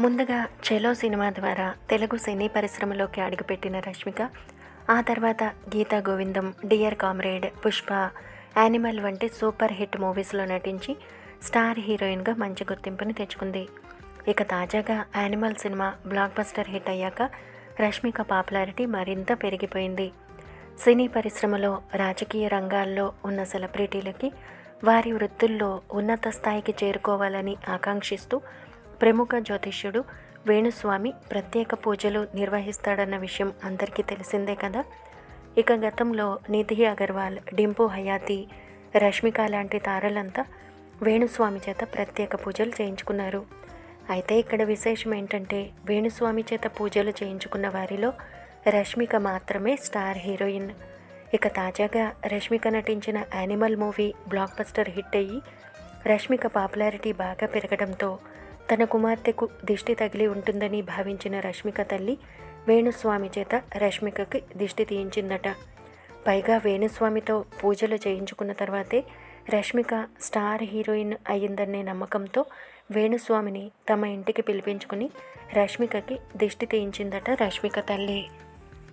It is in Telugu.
ముందుగా చెలో సినిమా ద్వారా తెలుగు సినీ పరిశ్రమలోకి అడుగుపెట్టిన రష్మిక ఆ తర్వాత Geetha Govindam dear comrade Pushpa animal వంటి సూపర్ హిట్ మూవీస్లో నటించి స్టార్ హీరోయిన్గా మంచి గుర్తింపుని తెచ్చుకుంది. ఇక తాజాగా animal cinema blockbuster hit అయ్యాక రష్మిక పాపులారిటీ మరింత పెరిగిపోయింది. సినీ పరిశ్రమలో రాజకీయ రంగాల్లో ఉన్న సెలబ్రిటీలకి వారి వృత్తుల్లో ఉన్నత స్థాయికి చేరుకోవాలని ఆకాంక్షిస్తూ ప్రముఖ జ్యోతిష్యుడు వేణుస్వామి ప్రత్యేక పూజలు నిర్వహిస్తాడన్న విషయం అందరికీ తెలిసిందే కదా? ఇక గతంలో నిధి అగర్వాల్ డింపు హయాతి రష్మిక లాంటి తారలంతా వేణుస్వామి చేత ప్రత్యేక పూజలు చేయించుకున్నారు. అయితే ఇక్కడ విశేషం ఏంటంటే వేణుస్వామి చేత పూజలు చేయించుకున్న వారిలో రష్మిక మాత్రమే స్టార్ హీరోయిన్. ఇక తాజాగా రష్మిక నటించిన animal movie blockbuster hit అయ్యి రష్మిక పాపులారిటీ బాగా పెరగడంతో తన కుమార్తెకు దిష్టి తగిలి ఉంటుందని భావించిన రష్మిక తల్లి వేణుస్వామి చేత రష్మికకి దిష్టి తీయించిందట. పైగా వేణుస్వామితో పూజలు చేయించుకున్న తర్వాతే రష్మిక స్టార్ హీరోయిన్ అయ్యిందనే నమ్మకంతో వేణుస్వామిని తమ ఇంటికి పిలిపించుకుని రష్మికకి దిష్టి తీయించిందట రష్మిక తల్లి.